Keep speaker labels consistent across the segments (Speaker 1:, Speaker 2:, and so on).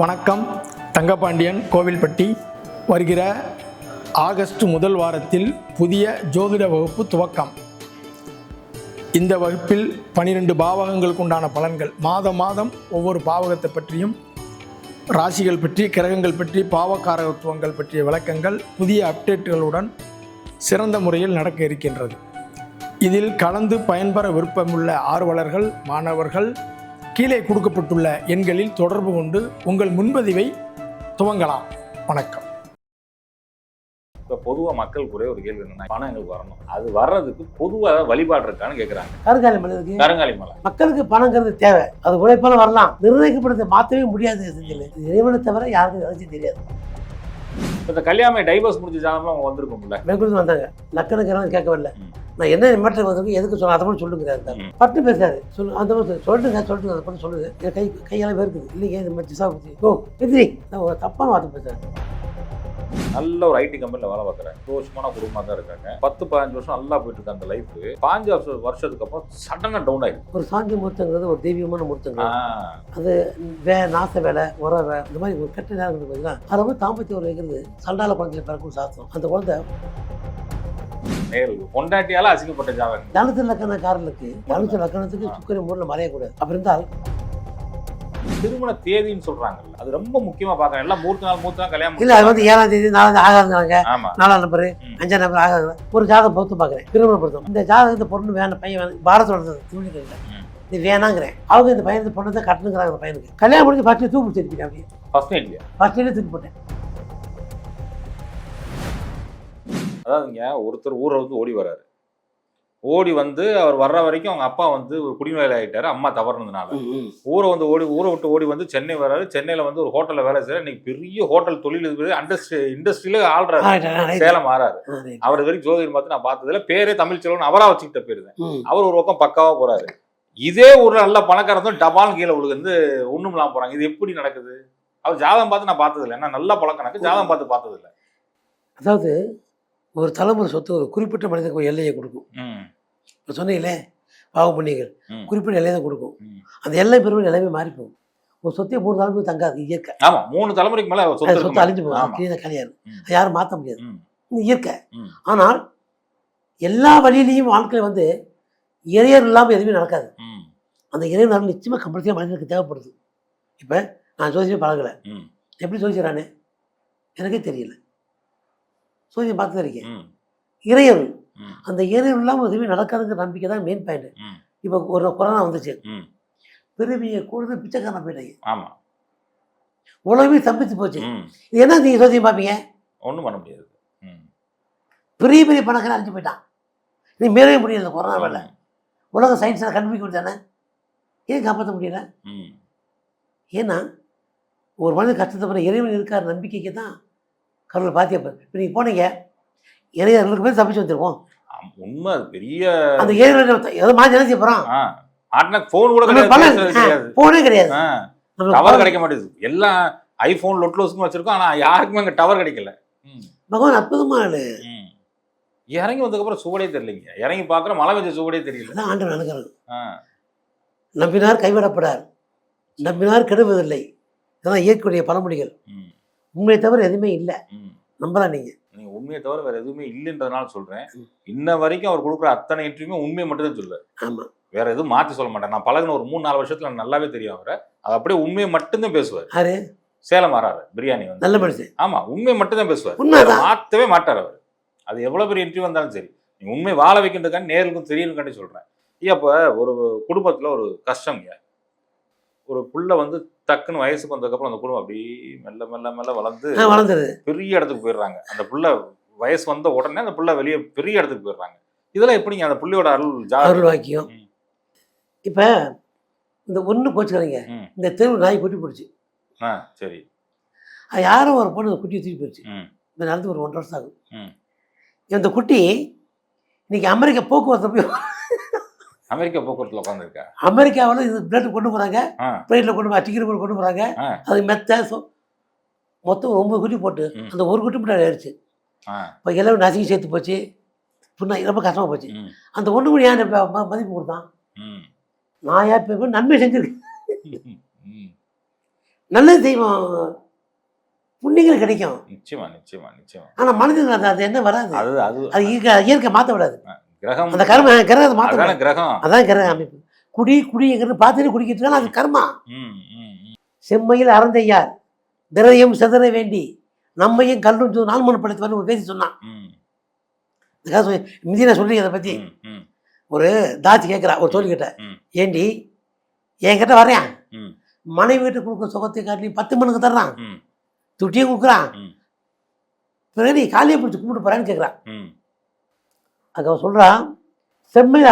Speaker 1: வணக்கம். தங்கபாண்டியன் கோவில்பட்டி வருகிற ஆகஸ்ட் முதல் வாரத்தில் புதிய ஜோதிட வகுப்பு துவக்கம். இந்த வகுப்பில் பனிரெண்டு பாவகங்களுக்கு உண்டான பலன்கள். மாதம் மாதம் ஒவ்வொரு பாவகத்தை பற்றியும் ராசிகள் பற்றி கிரகங்கள் பற்றி பாவகாரகத்துவங்கள் பற்றிய விளக்கங்கள் புதிய அப்டேட்டுகளுடன் சிறந்த முறையில் நடக்க இருக்கின்றது. இதில் கலந்து பயன்பெற விருப்பமுள்ள ஆர்வலர்கள் மாணவர்கள் கீழே கொடுக்கப்பட்டுள்ள எண்களில் தொடர்பு கொண்டு உங்கள் முன்பதிவை துவங்கலாம். வணக்கம்.
Speaker 2: இப்போ பொதுவாக மக்கள் கூட ஒரு கேள்வி என்னன்னா பணம் எங்களுக்கு வரணும். அது வர்றதுக்கு பொதுவாக வழிபாடு இருக்கான்னு கேட்குறாங்க
Speaker 3: கருங்காலி மனிதருக்கு
Speaker 2: கருங்காலி மலை.
Speaker 3: மக்களுக்கு பணங்கிறது தேவை. அது உழைப்பால வரலாம். நிர்ணயிக்கப்படுறதை மாற்றவே முடியாது செஞ்சு இறைவனை தவிர யாருக்கும் நினைச்சு தெரியாது.
Speaker 2: இப்போ இந்த கல்யாணம் டைவர்ஸ் முடிஞ்ச ஜாதகம்லாம் அவங்க வந்திருக்கும்ல.
Speaker 3: பெங்களூர் வந்தாங்க. லக்கணக்கு கேட்க வரல. நான் என்ன மேட்டர் வந்திருக்கு எதுக்கு சொல்ல அதை மட்டும் சொல்லுங்கிறாரு. பட்டு பேசுறாரு சொல்லு அந்த மாதிரி சொல்லிட்டுங்க சொல்லிட்டு அதை மட்டும் சொல்லுது என் கை கையால இருக்குது இல்லைங்க இந்த மாதிரி திசா பற்றி ஓ எதிரி நான் ஒரு தப்பான வார்த்தை பேசுறேன்.
Speaker 2: நல்ல ஒரு ஐடி கம்பெனியில் வேலை பார்க்குறாங்க வருஷமான குடும்பமாக தான் இருக்காங்க. பத்து பதினஞ்சு வருஷம் நல்லா போயிட்டு இருக்கு அந்த லைஃப் பாஞ்சு வருஷம் வருஷத்துக்கு அப்புறம் சடனாக டவுன் ஆயிடுச்சு
Speaker 3: ஒரு சாந்தி முகூர்த்தங்கிறது ஒரு தெய்வீகமான முகூர்த்தங்க அது வே நாச வேலை உர வேலை இந்த மாதிரி ஒரு கெட்ட நேரம் பார்த்தீங்கன்னா அதை வந்து தாம்பத்திய ஒரு வைக்கிறது சண்டால குழந்தைய பிறக்கும் சாஸ்திரம். அந்த குழந்தை
Speaker 2: நேரு பொண்டாட்டியால அசிங்கப்பட்ட ஜாதகம்.
Speaker 3: தனுசு லக்கணக்காரர்களுக்கு தனுசு லக்கணத்துக்கு சுக்கரன் ஊரில் மறையக்கூடாது. அப்படி இருந்தால்
Speaker 2: திருமண தேதின்னு சொல்றாங்கல்ல அது ரொம்ப முக்கியமா பார்க்கறேன் எல்லாம் மூர்த்த நாள் மூர்த்த நாள் கல்யாணம்
Speaker 3: இல்லை அது வந்து ஏழாம் தேதி நாலாம் ஆகாதுங்கிறாங்க நாலாம் நம்பர். அஞ்சாம் நம்பர் ஆகாது. ஒரு ஜாதகம் பொறுத்து பார்க்குறேன். திருமண பொருத்தம் இந்த ஜாதகத்தை பொண்ணு வேணும். பையன் வேணும் பாரதோட துணிக்கல
Speaker 2: ம்.
Speaker 3: இது வேணாங்கிறேன். அவங்க இந்த பையன் இந்த பொண்ணை தான் கட்டணுங்கிறாங்க அந்த பையனுக்கு. கல்யாணம் முடிஞ்சு ஃபஸ்ட்டு தூக்கு அப்படியே.
Speaker 2: ஃபர்ஸ்ட் நைட்லயா
Speaker 3: ஃபஸ்ட்லேயே தூக்கி போட்டேன்.
Speaker 2: அதாவதுங்க ஒருத்தர் ஊரை வந்து ஓடி வராரு ஓடி வந்து அவர் வர்ற வரைக்கும் அவங்க அப்பா வந்து ஒரு குடிநோயில் ஆகிட்டாரு அம்மா தவறுனதுனால. ஊரை வந்து ஓடி ஊரை விட்டு ஓடி வந்து சென்னை வராரு சென்னையில வந்து ஒரு ஹோட்டல்ல வேலை செய்யற இன்னைக்கு பெரிய ஹோட்டல் தொழில் இண்டஸ்ட்ரி இண்டஸ்ட்ரியில ஆள்றாரு. சேலம் மாறாரு அவர் வரைக்கும் ஜோதிடர் பார்த்து நான் பார்த்ததுல பேரே தமிழ் செல்வன் அவரா வச்சுக்கிட்ட பேரு தான். அவர் ஒரு பக்கம் பக்காவா போறாரு. இதே ஊர்ல நல்ல பணக்காரன் டபால் கீழே உங்களுக்கு வந்து ஒண்ணும் இல்லாம போறாங்க. இது எப்படி நடக்குது? அவர் ஜாதகம் பார்த்து நான் பார்த்தது இல்லை ஏன்னா நல்ல பழக்கம் எனக்கு. ஜாதகம் பார்த்து பார்த்தது இல்லை
Speaker 3: அதாவது ஒரு தலைமுறை சொத்து ஒரு குறிப்பிட்ட மனிதனுக்கு ஒரு எல்லையை கொடுக்கும். இப்போ சொன்னீங்களே பாவ புண்ணியங்கள். குறிப்பிட்ட எல்லையை தான் கொடுக்கும். அந்த எல்லை பெருமை எல்லாமே மாறி போகும். ஒரு சொத்தை மூணு தலைமுறை தங்காது இயற்கை.
Speaker 2: ஆமா மூணு தலைமுறைக்கு மேல சொத்து
Speaker 3: அழிஞ்சு. போகும்.
Speaker 2: ம்.
Speaker 3: அது யாரும் மாற்ற முடியாது. இயற்கை. ஆனால் எல்லா வழியிலையும் வாழ்க்கையில் வந்து இறையர் இல்லாமல் எதுவுமே நடக்காது. அந்த இறைவன் அருள் நிச்சயமாக கம்பல்சரியாக மனிதனுக்கு தேவைப்படுது. இப்போ நான் ஜோசியம் பழகலை. எப்படி ஜோசியரானே எனக்கே தெரியல. ஜோசியம் பார்த்து இருக்கேன். இறையருள். அந்த இறையருள் இல்லாமல் எதுவுமே நடக்காதுங்கிற நம்பிக்கை தான் மெயின் பாயிண்ட். இப்போ ஒரு கொரோனா வந்துச்சு. பெருமையை கூடுதல் பிச்சைக்காரன் போயிட்டாங்க
Speaker 2: ஆமா
Speaker 3: உலகமே தம்பிச்சு போச்சு. இது என்ன நீங்கள் ஜோசியம் பார்ப்பீங்க
Speaker 2: ஒண்ணும் பண்ண முடியாது.
Speaker 3: பெரிய பெரிய பணக்காரன் அழிஞ்சு போயிட்டான் நீ மீறவே முடியல கொரோனா வேலை உலக சயின்ஸ் கண்டுபிடிக்க முடியாதானே ஏன் காப்பாற்ற முடியல. ஏன்னா ஒரு மனிதன் கஷ்டத்தை பண்ண இறைவன் இருக்கார் நம்பிக்கைக்கு தான் கடவுளை பாத்தியப்ப இப்போ நீங்கள் போனீங்க இறைவர்களுக்கு பேர் தப்பிச்சு வந்துருவோம்.
Speaker 2: உண்மை அது பெரிய
Speaker 3: அந்த இறைவன் ஏதோ மாதிரி என்ன செய்ய போகிறோம்
Speaker 2: ஆ. ஆட்டினா போன் கூட கிடையாது பேசுறது கிடையாது. டவர் கிடைக்க மாட்டேங்குது. எல்லாம் ஐபோன் லொட்லோஸ்க்கும் வச்சிருக்கோம் ஆனா யாருக்குமே அங்க டவர் கிடைக்கல.
Speaker 3: பகவான் அற்புதமான ஆளு.
Speaker 2: இறங்கி வந்ததுக்கு அப்புறம் சுவடே தெரியலைங்க. இறங்கி பார்க்குற மழை பெஞ்ச சுவடே தெரியல.
Speaker 3: அதான் ஆண்டவன் நினைக்கிறாங்க
Speaker 2: ஆ.
Speaker 3: நம்பினார் கைவிடப்படார். நம்பினார் கெடுவதில்லை. இதெல்லாம் இயற்கையுடைய பழமொழிகள். உண்மையை தவிர எதுவுமே இல்லை. நம்பலாம் நீங்கள்
Speaker 2: நீங்க உண்மையை தவிர வேற எதுவுமே இல்லைன்றதுனால சொல்றேன்.
Speaker 3: ம்.
Speaker 2: இன்ன வரைக்கும் அவர் கொடுக்குற அத்தனை இன்டர்வியூமே உண்மையை மட்டும் தான் சொல்லுவார்.
Speaker 3: ஆமாம்
Speaker 2: வேற எதுவும் மாத்தி சொல்ல மாட்டேன் நான் பழகுன ஒரு மூணு நாலு வருஷத்துல நல்லாவே தெரியும் அவரை. அது அப்படியே உண்மையை மட்டும்தான் பேசுவார்.
Speaker 3: யாரு?
Speaker 2: சேலம் மாறாரு பிரியாணி வந்து.
Speaker 3: நல்ல மனுஷன்.
Speaker 2: ஆமா உண்மையை மட்டும் தான். பேசுவார். மாத்தவே மாட்டார் அவர். அது எவ்வளவு பெரிய இன்டர்வியூ வந்தாலும் சரி. நீ உண்மை வாழ வைக்கின்றதுக்காண்டி நேருக்கும் தெரியணுக்காண்டி சொல்றேன். ஐயா இப்போ ஒரு குடும்பத்துல ஒரு கஷ்டங்க ஒரு புள்ள வந்து டக்குன்னு வயசுக்கு வந்ததுக்கப்புறம் அந்த குடும்பம் அப்படியே மெல்ல மெல்ல மெல்ல வளர்ந்து
Speaker 3: வளர்ந்தது.
Speaker 2: பெரிய இடத்துக்கு போயிடுறாங்க. அந்த புள்ள வயசு வந்த உடனே அந்த புள்ள வெளியே பெரிய இடத்துக்கு போயிடுறாங்க. இதெல்லாம் எப்படிங்க? அந்த புள்ளையோட அருள்
Speaker 3: அருள் வாக்கியம். இப்போ இந்த ஒன்று போச்சுக்கிறீங்க. இந்த தெருவு நாய் குட்டி போடுச்சு
Speaker 2: ஆ சரி.
Speaker 3: அது யாரும் ஒரு பொண்ணு குட்டியை தூக்கி போயிடுச்சு. இந்த நடந்து ஒரு ஒன்றரை வருஷம் ஆகும். இந்த குட்டி இன்னைக்கு அமெரிக்கா போக்குவரத்து போய்
Speaker 2: அமெரிக்கா போக்குவரத்துல உட்காந்துருக்கா
Speaker 3: அமெரிக்காவில் இது பிளேட்டு கொண்டு போகிறாங்க பிளேட்டில் கொண்டு போய் டிக்கெட் போட்டு கொண்டு போகிறாங்க. அது மெத்த மொத்தம் ஒம்பது குட்டி போட்டு. அந்த ஒரு குட்டி மட்டும் ஆயிடுச்சு. இப்போ எல்லாமே நசுங்கி சேர்த்து போச்சு. புண்ணா ரொம்ப கஷ்டமாக போச்சு. அந்த ஒன்று மணி ஏன் மதிப்பு கொடுத்தான்?
Speaker 2: ம்.
Speaker 3: நான் ஏன் இப்போ நன்மை செஞ்சிருக்கேன்? நல்லது செய்வோம் புண்ணியங்கள் கிடைக்கும்.
Speaker 2: நிச்சயமா நிச்சயமா நிச்சயமா.
Speaker 3: ஆனா மனிதர்கள் அது அது என்ன வராது.
Speaker 2: அது அது
Speaker 3: இயற்கை மாற்ற விடாது.
Speaker 2: கிரகம்
Speaker 3: அந்த கர்ம
Speaker 2: அதான
Speaker 3: விடாது
Speaker 2: கிரகம்.
Speaker 3: அதான் கிரக அமைப்பு. குடி குடிங்கிறது பார்த்துட்டு குடிக்கிட்டு இருக்காங்க, அது கர்மா. செம்மையில் அறந்தையார் திரையும் சிதற வேண்டி நம்மையும் கல்லும் படைத்தவன் ஒரு பேசி சொன்னான். மிதி நான் சொல்லி அதை பற்றி ஒரு தாச்சி கேட்குறா ஒரு தோழி கிட்ட. ஏண்டி? என்கிட்ட வரேன். மனைவி வீட்டு கொடுக்குற சுகத்தை காட்டி பத்து மணிக்கு தர்றான். துட்டியும் கொடுக்குறான். பிறகு நீ காலையை பிடிச்சி கும்பிட்டு போறான்னு கேட்குறான் அதுக்கு அவன் சொல்றான் செம்மையில்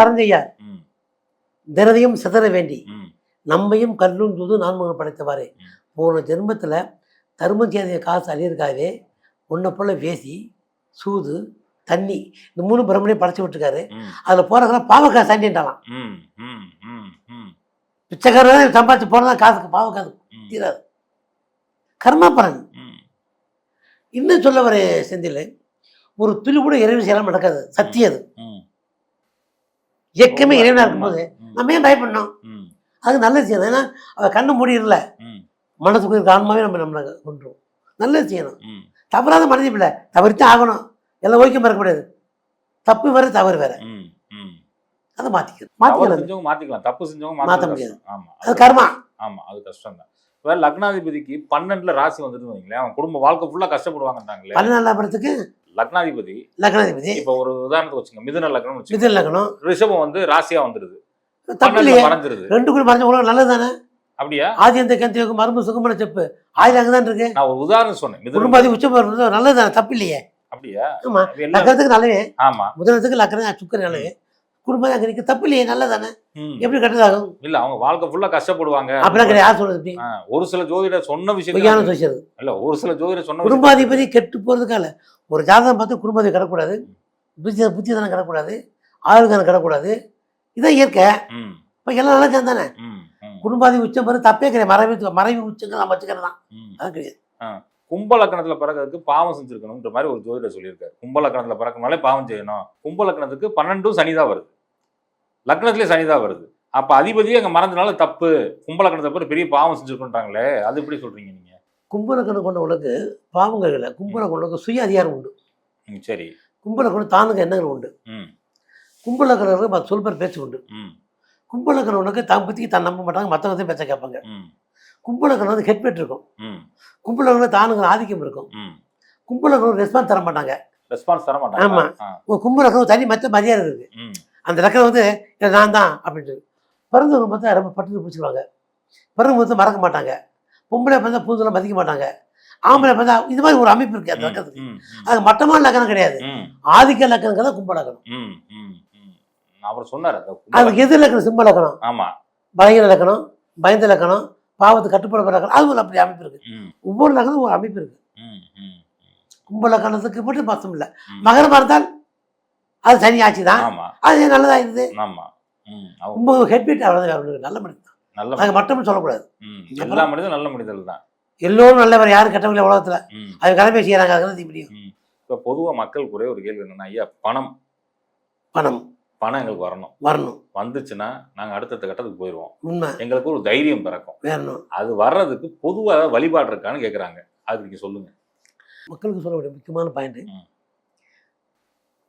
Speaker 2: ம்,
Speaker 3: திரதையும் சிதற வேண்டி. நம்மையும் கல்லும் தூது நான்முகம் படைத்தவாறு. போன ஜென்மத்தில் தர்மம் செய்த காசு அழியிருக்காவே உன்னை போல வேசி சூது தண்ணி இந்த மூணு பிரம்மனையும் படைச்சு விட்டுருக்காரு. அதில் போகிறதெல்லாம் பாவக்காசு சண்டின்றான்
Speaker 2: ம், ம், ம், ம்,
Speaker 3: பிச்சைக்காரன் சம்பாதிச்சு போனதான் காசுக்கு பாவக்காசு
Speaker 2: ம்,
Speaker 3: தீராது. கர்மாபரன்.
Speaker 2: ம்.
Speaker 3: இன்னும் சொல்ல வர செந்தில் ஒரு துளி கூட இறைவன் செய்யலாம் நடக்காது. சத்தியம் அது. இயக்கமே இறைவனாக இருக்கும்போது நம்ம ஏன் பயப்படணும் அது நல்லது செய்யணும். ஏன்னா அவள் கண்ணு மூடிடல. மனசுக்கு ஆன்மாவே நம்ம நம்மளை கொண்டுரும் நல்லது செய்யணும். தவறாத மனித பிள்ளை தவறித்தான் ஆகணும். எல்லாம் ஓய்க்கம் இருக்க முடியாது. தப்பு வேற தவறு வேற. அதை மாற்றிக்கணும்
Speaker 2: செஞ்சவங்க மாத்திக்கலாம். தப்பு செஞ்சவங்க
Speaker 3: மாத்த முடியாது.
Speaker 2: ஆமா
Speaker 3: அது கர்மா.
Speaker 2: ஆமா அது கஷ்டம் தான். இப்போ லக்னாதிபதிக்கு பன்னெண்டுல ராசி வந்துட்டு வைங்களேன். அவன் குடும்ப வாழ்க்கை ஃபுல்லா கஷ்டப்படுவாங்கன்றாங்களே.
Speaker 3: பன்னெண்டாம் படத்துக்கு
Speaker 2: லக்னாதிபதி.
Speaker 3: லக்னாதிபதி.
Speaker 2: இப்போ ஒரு உதாரணத்துக்கு வச்சுங்க மிதுன லக்னம்
Speaker 3: மிதில் லக்னம்.
Speaker 2: ரிஷபம் வந்து ராசியா வந்துருது.
Speaker 3: தப்பு
Speaker 2: பன்னெண்டுல
Speaker 3: இல்லையே.
Speaker 2: மறைஞ்சிருது.
Speaker 3: ரெண்டு கூட மறைஞ்ச உலகம் நல்லது தானே
Speaker 2: அப்படியா
Speaker 3: ஆதி அந்த கந்தியோகம் மரும்பு சுகமான செப்பு. ஆயுத அங்கே தான் இருக்கு.
Speaker 2: நான் ஒரு உதாரணம் சொன்னேன் மிதுன
Speaker 3: குடும்பாதி உச்சம் நல்லது தானே தப்பு இல்லையே.
Speaker 2: அப்படியா?
Speaker 3: ஆமா. லக்கணத்துக்கு நல்லவே.
Speaker 2: ஆமா.
Speaker 3: முதலத்துக்கு லக்கணம் சுக்கரன் நல்லவே குடும்பம் அங்கே நிற்க தப்பு இல்லையே நல்லது தானே
Speaker 2: ம்.
Speaker 3: எப்படி கட்டுதாகும்?
Speaker 2: இல்ல அவங்க வாழ்க்கை ஃபுல்லா கஷ்டப்படுவாங்க.
Speaker 3: அப்படிலாம் யார் சொல்றது
Speaker 2: ஒரு சில ஜோதிடர் சொன்ன
Speaker 3: பொய்யான
Speaker 2: விஷயம்
Speaker 3: பேசுறது
Speaker 2: இல்ல ஒரு சில ஜோதிடர் சொன்ன
Speaker 3: குடும்பாதிபதி கெட்டு போகிறதுக்கால ஒரு ஜாதகம் பார்த்து குடும்பாதிபதி கிடக்கூடாது புத்தி புத்திதனம் கிடக்கூடாது ஆயுதனம் கிடக்கூடாது. இதான் இயற்கை.
Speaker 2: ம்,
Speaker 3: இப்போ எல்லாம் நல்லா சேர்ந்து தானே
Speaker 2: ம், ம்,
Speaker 3: குடும்பாதி உச்சம் பிறகு தப்பே கிடையாது. மறைவு மறைவு உச்சங்கள் நம்ம வச்சுக்கிறது தான்.
Speaker 2: ம்.
Speaker 3: அது கிடையாது.
Speaker 2: கும்ப லக்கணத்துல பிறக்கிறதுக்கு பாவம் செஞ்சிருக்கணும்ன்ற மாதிரி ஒரு ஜோதிடர் சொல்லியிருக்காரு. கும்ப லக்கணத்துல பிறக்கணும்னாலே பாவம் செய்யணும். கும்ப லக்கணத்துக்கு பன்னெண்டும் சனிதான் வருது. லக்னத்திலே சனிதான் வருது. அப்ப அதிபதியே அங்க மறந்தனால தப்பு. கும்ப லக்கணத்தை பிறகு பெரிய பாவம் செஞ்சிருக்கோன்றாங்களே அது எப்படி சொல்றீங்க நீங்க?
Speaker 3: கும்பலக்கணம் கொண்டவளுக்கு பாவங்கள் இல்லை. கும்பலம் கொண்டவளுக்கு சுய அதிகாரம் உண்டு.
Speaker 2: சரி.
Speaker 3: கும்பலக்கணம் தானுக்கு எண்ணங்கள் உண்டு.
Speaker 2: ம்.
Speaker 3: கும்பலக்கணம் சொல்பர் பேச்சு உண்டு. கும்பலக்கணவனுக்கு தான் பற்றி தான் நம்ப மாட்டாங்க மற்றவங்க பேச்ச கேட்பாங்க. கும்பலக்கணம் வந்து ஹெட்பேட் இருக்கும். கும்பலக்கணம் தானுங்க ஆதிக்கம் இருக்கும். கும்பலக்கணம் ரெஸ்பான்ஸ் தர மாட்டாங்க.
Speaker 2: ரெஸ்பான்ஸ் தர மாட்டாங்க.
Speaker 3: ஆமா.
Speaker 2: ஆ,
Speaker 3: ஒரு கும்பலக்கணம் தனி மற்ற மரியாதை இருக்கு.
Speaker 2: ம்.
Speaker 3: அந்த லக்கணம் வந்து "இல்ல, நான் தான் அப்படின்ட்டு. பிறந்தவங்க பார்த்தா ரொம்ப பட்டு பிடிச்சிருவாங்க வந்து மறக்க மாட்டாங்க. பொம்பளை பார்த்தா பூந்தெல்லாம் மதிக்க மாட்டாங்க. ஆம்பளை பார்த்தா இது மாதிரி ஒரு அமைப்பு இருக்கு அந்த லக்கணத்துக்கு. அது மட்டமான லக்கணம் கிடையாது. ஆதிக்க லக்கணம் தான் கும்பலக்கணம்
Speaker 2: ம், ம், ம். அவர் சொன்னார் கும்ப
Speaker 3: அதுக்கு எதிர் லக்கணம் சிம்ம லக்கணம்.
Speaker 2: ஆமா.
Speaker 3: பலகீன லக்கணம் பயந்த லக்கணம் பாவத்து கட்டுப்பாடு லக்கணம் அது ஒரு அப்படி அமைப்பு இருக்கு. ஒவ்வொரு லக்கணம் ஒரு அமைப்பு இருக்கு. கும்ப லக்கணத்துக்கு மட்டும் மொத்தம் இல்லை. மகரமாக இருந்தால் அது சனி ஆட்சி தான். அது நல்லதா இருந்தது?
Speaker 2: ஆமா. ம் அவங்க
Speaker 3: கும்ப ஹெட்பீட் அவ்வளோதான் வேற. நல்ல மனிதன் தான்.
Speaker 2: நல்ல
Speaker 3: மட்டும் சொல்லக்கூடாது.
Speaker 2: எல்லா மனிதனும் நல்ல மனிதர்கள் தான்.
Speaker 3: எல்லோரும் நல்லவர் யாரும் கெட்டவங்க உலகத்துல. அது கடமை செய்யறாங்க அதுக்கு முடியும்
Speaker 2: இப்போ பொதுவாக மக்களுக்கு ஒரே ஒரு கேள்வி என்னன்னா ஐயா பணம்.
Speaker 3: பணம்.
Speaker 2: பணம் எங்களுக்கு வரணும்.
Speaker 3: வரணும்.
Speaker 2: வந்துச்சுன்னா நாங்கள் அடுத்தடுத்த கட்டத்துக்கு போயிடுவோம்
Speaker 3: உண்மை.
Speaker 2: எங்களுக்கு ஒரு தைரியம் பிறக்கும்.
Speaker 3: வேணும்.
Speaker 2: அது வர்றதுக்கு பொதுவாக வழிபாடு இருக்கான்னு கேட்குறாங்க அதுக்கு நீங்கள் சொல்லுங்க.
Speaker 3: மக்களுக்கு சொல்ல வேண்டிய முக்கியமான பாயிண்ட்.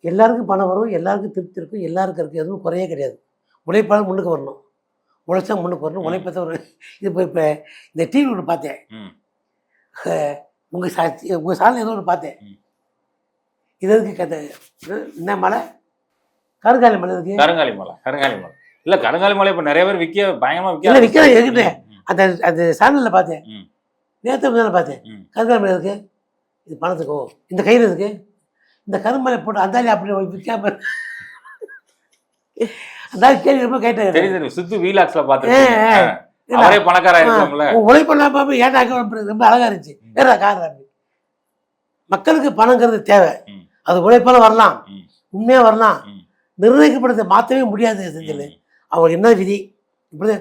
Speaker 3: எல்லாருக்கும் பணம் வரும் எல்லாருக்கும் திருப்தி இருக்கும் எல்லாருக்கும் இருக்கு எதுவும் குறையே கிடையாது. உழைப்பாளர் முன்னுக்கு வரணும். உழைச்சா முன்னுக்கு வரணும்
Speaker 2: ம்.
Speaker 3: உழைப்பத்த ஒரு இது இப்போ இப்போ இந்த டிவி ஒன்று பார்த்தேன். உங்கள் சா உங்கள் சாலை ஏதோ ஒன்று பார்த்தேன். இது எதுக்கு கதை என்ன மலை? கருங்காலி மலை இருக்கு
Speaker 2: கருங்காலி மலை கருங்காலி மலை. இல்லை கருங்காலி மலை இப்போ நிறைய பேர் விற்க பயங்கரமாக விற்க
Speaker 3: இல்ல. என்கிட்ட. அந்த அந்த சேனலில் பார்த்தேன். நேற்று முதல்ல பார்த்தேன். கருங்காலி மலை இருக்கு இது பணத்துக்கோ? இந்த கயிறு இருக்கு இந்த கருமலை போட்டு அந்தாலி அப்படி விற்காம அந்த கேள்வி ரொம்ப கேட்டேன்.
Speaker 2: தெரியும் சித்து வீலாக்ஸ்ல.
Speaker 3: இல்ல,
Speaker 2: அவரே பணக்காரா இருக்கோம்ல.
Speaker 3: உழைப்பெல்லாம் பார்ப்ப ஏன்டா அங்க வந்து ரொம்ப அழகா இருந்துச்சு. வேற காரணம் மக்களுக்கு பணங்கிறது தேவை. அது உழைப்பால வரலாம். உண்மையா வரலாம். நிர்ணயிக்கப்படுறதை மாற்றவே முடியாது செஞ்சல அவங்க என்ன விதி? இப்படி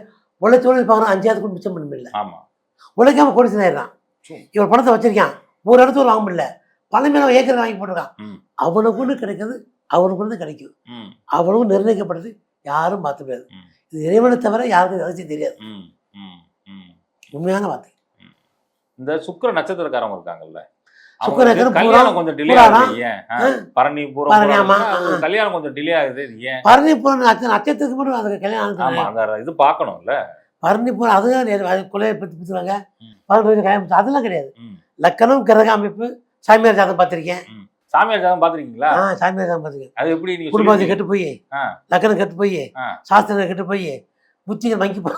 Speaker 3: உழைச்சு உழைச்சு பார்க்குறோம் அஞ்சாவது கூட மிச்சம் பண்ண முடியல. உழைக்காம ஆயிடுறான்.
Speaker 2: சரி.
Speaker 3: இவன் பணத்தை வச்சிருக்கான். ஒரு இடத்துல வாங்க முடியல. பணம் மேல ஏக்கர் வாங்கி போட்டிருக்கான். அவனுக்கு ஒன்று கிடைக்கிறது அவனுக்கு ஒன்று கிடைக்கும். அவனுக்கும் நிர்ணயிக்கப்படுறது யாரும் மாற்ற முடியாது
Speaker 2: ம்.
Speaker 3: இது இறைவனை தவிர யாருக்கும் ரகசியம் தெரியாது உண்மையான வார்த்தை.
Speaker 2: இந்த சுக்கிர நட்சத்திரக்காரங்க இருக்காங்கல்ல கல்யாணம் கொஞ்சம் டிலே? ஆகுது ஏன் பரணி பூரம்
Speaker 3: பரணி,
Speaker 2: பூரம்
Speaker 3: ஆமா.
Speaker 2: இருந்தா கல்யாணம் கொஞ்சம் டிலே ஆகுது இது ஏன்
Speaker 3: பரணிபுரம் நட்ச நட்சத்திரத்துக்கு மட்டும் அதுக்கு கல்யாணம்
Speaker 2: ஆமா
Speaker 3: ஆகுது.
Speaker 2: அந்த இது பார்க்கணும்ல
Speaker 3: பரணிபுரம் அதுதான் கொலையை பற்றி பிடிச்சிருவாங்க
Speaker 2: ம்.
Speaker 3: பதினஞ்சு கல்யாணம் அதெல்லாம் கிடையாது. லக்கணம் கிரக அமைப்பு சாமியார் ஜாதகம் பார்த்திருக்கேன்
Speaker 2: சாமியார் ஜாதகம் பாத்திருக்கீங்களா
Speaker 3: ஆ சாமியார் ஜாதகம் பார்த்திருக்கேன்
Speaker 2: அது எப்படி நீங்க
Speaker 3: குடும்பத்தை? கெட்டு போய். லக்கணம் கெட்டு போய். சாஸ்திரம் கெட்டு போய் புத்திகள் மங்கி போ.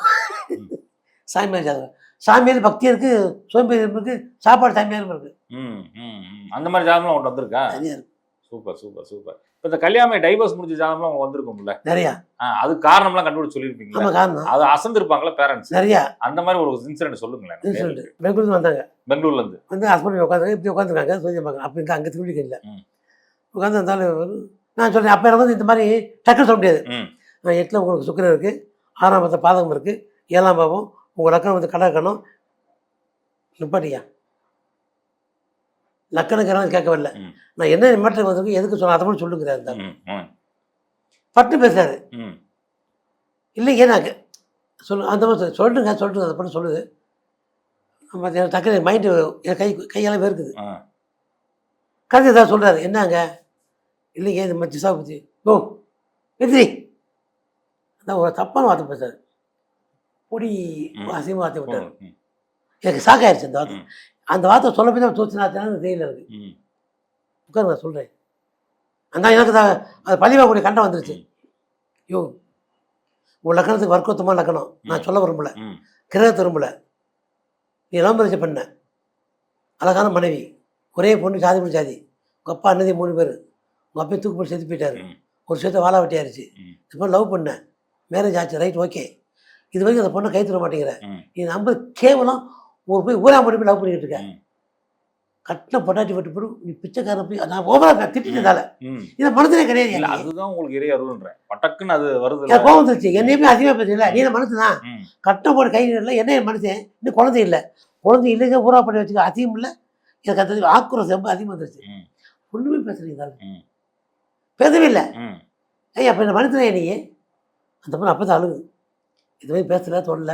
Speaker 3: சாமியார் ஜாதகம் சாமியார் பக்தி இருக்கு சோம்பேறி இருக்கு சாப்பாடு சாமியாரும் இருக்கு
Speaker 2: ம், ம், ம். அந்த மாதிரி ஜாதகம் ஒன்று வந்திருக்கா
Speaker 3: நிறையா இருக்கு
Speaker 2: சூப்பர் சூப்பர் சூப்பர். இப்போ இந்த கல்யாணம் டைவர்ஸ் முடிஞ்ச ஜாதகம்லாம் உங்களுக்கு வந்திருக்கும்ல?
Speaker 3: நிறையா.
Speaker 2: அது காரணம்லாம் கண்டுபிடிச்சு சொல்லியிருப்பீங்களா?
Speaker 3: ஆமா காரணம்.
Speaker 2: அது அசந்திருப்பாங்களா பேரண்ட்ஸ்
Speaker 3: நிறையா.
Speaker 2: அந்த மாதிரி ஒரு இன்சிடென்ட் சொல்லுங்களேன்.
Speaker 3: இன்சிடென்ட் பெங்களூர் வந்தாங்க
Speaker 2: பெங்களூர்ல இருந்து
Speaker 3: வந்து ஹஸ்பண்ட் உட்காந்துருக்காங்க இப்படி உட்காந்துருக்காங்க சூரிய பார்க்க. அப்படி அங்கே திருவிழிக்க இல்லை. உட்காந்து இருந்தாலும் நான் சொல்றேன் அப்போ வந்து இந்த மாதிரி டக்குன்னு சொல்ல முடியாது. நான் எட்டில் உங்களுக்கு சுக்கிரம் இருக்குது ஆறாம் பத்த பாதகம் இருக்குது ஏழாம் பாவம் உங்கள் லக்கணம் வந்து கடை இருக்கணும் நிப்பாட்டியா? லக்கணக்காரன் கேட்க வரல. நான் என்ன மாற்றம் வந்திருக்கு எதுக்கு சொன்ன அதை மட்டும் சொல்லுங்கிறாரு இந்த ஆள்.
Speaker 2: ம், ம்,
Speaker 3: பட்டு பேசுறாரு
Speaker 2: ம்.
Speaker 3: இல்லைங்க நான் சொல்லு அந்த மாதிரி சொல்லு. சொல்லட்டுங்க சொல்லட்டுங்க அதை பண்ணி சொல்லுது எனக்கு டக்குனு மைண்டு என் கை கையெல்லாம் வேர்க்குது. கருத்து ஏதாவது சொல்கிறாரு என்னங்க இல்லைங்க இந்த மாதிரி திசா பற்றி ஓ எதிரி அதான் ஒரு தப்பான வார்த்தை பேசுறாரு பொடி
Speaker 2: ம்.
Speaker 3: அசிங்க வார்த்தை விட்டார் எனக்கு ஷாக்காயிருச்சு அந்த வார்த்தை
Speaker 2: ம்.
Speaker 3: அந்த வார்த்தை சொல்ல போய் தான் தோச்சுனா தெரியல
Speaker 2: ம்.
Speaker 3: உட்காருங்க நான் சொல்கிறேன் அந்த எனக்கு தான் அது பழிவாக்கூடிய கண்டம் வந்துருச்சு. யோ உன் லக்கணத்துக்கு வர்க்கத்துமா லக்கணம். நான் சொல்ல விரும்பல.
Speaker 2: ம்.
Speaker 3: கிரகத்தை விரும்பல. நீ இளம்பரிச்சை பண்ண. அழகான மனைவி. ஒரே பொண்ணு ஜாதி பொண்ணு ஜாதி. உங்கள் அப்பா அண்ணதி மூணு பேர். உங்கள் அப்பா தூக்கு போட்டு செத்து போயிட்டாரு. ஒரு சேர்த்து வாழ வெட்டியாருச்சு. இப்போ லவ் பண்ணேன் மேரேஜ் ஆச்சு ரைட் ஓகே. இது வரைக்கும் அந்த பொண்ணை கை தர மாட்டேங்கிற. நீ நம்ப கேவலம் ஒரு போய் ஊரா மட்டும் போய் லவ் பண்ணிக்கிட்டு இருக்க
Speaker 2: ம்.
Speaker 3: கட்டின பொட்டாட்டி விட்டு போடும் நீ பிச்சைக்காரன் போய் நான் ஓவரா
Speaker 2: ம்.
Speaker 3: இதை மனசுலே கிடையாது.
Speaker 2: அதுதான் உங்களுக்கு இறை அருள்ன்றேன் பட்டக்குன்னு அது வருது
Speaker 3: கோவம் வந்துருச்சு. என்னையுமே அதிகமாக பேசல நீ மனசு தான். கட்டின போட கை இல்லை என்ன மனுஷன் இன்னும் குழந்தை இல்லை. குழந்தை இல்லைங்க ஊரா பண்ணி வச்சுக்க அதிகம் இல்லை. எனக்கு அந்த ஆக்குறம் ரொம்ப அதிகமாக வந்துருச்சு. ஒன்றுமே பேசுறீங்க. பேசவே இல்லை. ஏய் அப்போ இந்த மனுஷனே நீ? அந்த பொண்ணு அப்போ தான் அழுகுது. இது மாதிரி பேசல தொடல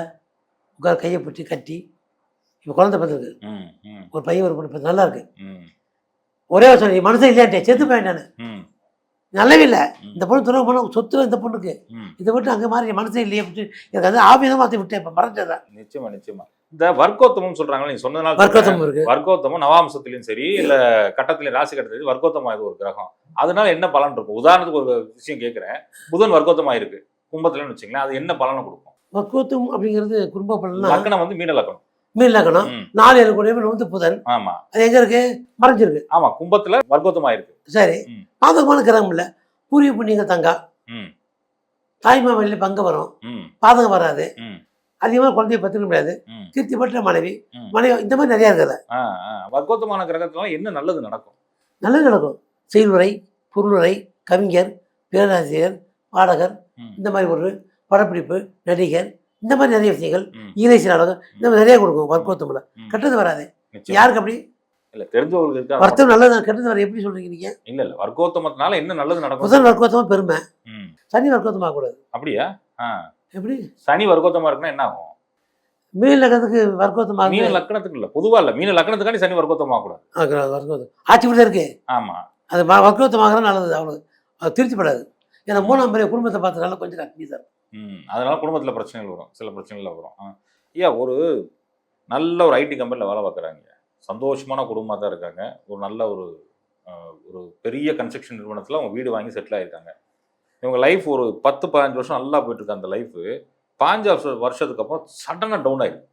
Speaker 3: உட்கார் கையை பிடிச்சி கட்டி இப்போ குழந்தை பிறந்திருக்கு. ஒரு பையன் ஒரு பொண்ணு நல்லா இருக்கு. ஒரே சொல்லி மனுஷன் இல்லையான்ட்டே செத்து போயிட்டேன் நான். நல்லவே இல்லை. இந்த பொண்ணு துறவு பண்ண சொத்து இந்த பொண்ணுக்கு. இதை விட்டு அங்கே மாதிரி மனுஷன் இல்லையே எனக்கு அது ஆபியமாக மாற்றி விட்டேன் இப்போ மறைஞ்சதான்
Speaker 2: நிச்சயமா நிச்சயமா. இந்த வர்க்கோத்தமம் சொல்றாங்களா நீங்க சொன்னதுனால
Speaker 3: வர்க்கோத்தம் இருக்கு.
Speaker 2: வர்க்கோத்தமம் நவாம்சத்திலையும் சரி இல்ல கட்டத்திலையும் ராசி கட்டத்திலையும் வர்க்கோத்தமா இது ஒரு கிரகம். அதனால என்ன பலன் இருக்கும்? உதாரணத்துக்கு ஒரு விஷயம் கேட்கிறேன் புதன் வர்க்கோத்தமா இருக்கு கும்பத்துலன்னு வச்சுங்களேன் அது என்ன பலனை கொடுக்கும்?
Speaker 3: வக்குவத்தும் அப்படிங்கிறது குடும்ப பலனா
Speaker 2: லக்கணம் வந்து மீன லக்கணம்.
Speaker 3: மீன் லக்கணம்
Speaker 2: ம்.
Speaker 3: நாலு ஏழு கூட வந்து புதன்
Speaker 2: ஆமா
Speaker 3: அது எங்க இருக்கு மறைஞ்சிருக்கு
Speaker 2: ஆமா கும்பத்துல வர்க்கோத்தமா இருக்கு
Speaker 3: சரி. பாதகமான கிரகம் இல்லை பூர்வீக புண்ணியங்க தங்கா. தாய்மா பங்கு வரும். பாதகம் வராது
Speaker 2: ம்.
Speaker 3: அதிகமாக குழந்தைய பத்துக்க முடியாது. கீர்த்தி பெற்ற மனைவி. மனைவி இந்த மாதிரி நிறையா இருக்குது.
Speaker 2: வர்க்கோத்தமான கிரகத்தினால என்ன நல்லது நடக்கும்
Speaker 3: நல்லது நடக்கும் செயலுரை பொருளுரை கவிஞர் பேராசிரியர் பாடகர். இந்த மாதிரி ஒரு படப்பிடிப்பு நடிகர் இந்த மாதிரி நிறைய விஷயங்கள். ஈரேசி நாடகம் இந்த மாதிரி நிறைய கொடுக்கும் வர்க்கோத்தமில்
Speaker 2: ம்.
Speaker 3: கெட்டது வராது. யாருக்கு அப்படி?
Speaker 2: இல்ல தெரிஞ்சவங்களுக்கு இருக்கா?
Speaker 3: வருத்தம் நல்லது கெட்டது வர எப்படி சொல்றீங்க நீங்க?
Speaker 2: இல்ல இல்ல. வர்க்கோத்தமத்தினால என்ன நல்லது நடக்கும்?
Speaker 3: புதன் வர்க்கோத்தமா பெருமை. சனி வர்க்கோத்தமாக கூடாது.
Speaker 2: அப்படியா.
Speaker 3: எப்படி?
Speaker 2: சனி வர்க்கோத்தமா இருக்குன்னா என்ன ஆகும்?
Speaker 3: மீன் லக்கத்துக்கு வர்க்கோத்தமாக
Speaker 2: மீன லக்கணத்துக்கு இல்ல. பொதுவா இல்ல. மீன லக்கணத்துக்காண்டி சனி வர்க்கோத்தமா கூடாது.
Speaker 3: வர்க்கோத்தம் ஆட்சி இப்படி இருக்கு.
Speaker 2: ஆமா.
Speaker 3: அது ம- வர்க்கோத்தமாக நல்லது அவ்வளோ அது திருச்சிப்படாது ஏன்னா மூணாம் பெரிய குடும்பத்தை பார்த்தனால கொஞ்சம் கம்மி தான்
Speaker 2: அதனால குடும்பத்துல பிரச்சனைகள் வரும். சில பிரச்சனைகள் வரும். ஆ. ஐயா ஒரு நல்ல ஒரு ஐடி கம்பெனியில் வேலை பார்க்குறாங்க. சந்தோஷமான குடும்பமாக தான் இருக்காங்க. ஒரு நல்ல ஒரு ஒரு பெரிய கன்ஸ்ட்ரக்ஷன் நிறுவனத்தில் அவங்க வீடு வாங்கி செட்டில் ஆயிருக்காங்க. இவங்க லைஃப் ஒரு பத்து பதினஞ்சு வருஷம் நல்லா போயிட்டு இருக்க அந்த லைஃபு பாஞ்சு வருஷ வருஷத்துக்கு அப்புறம் சடனாக டவுன் ஆயிடுது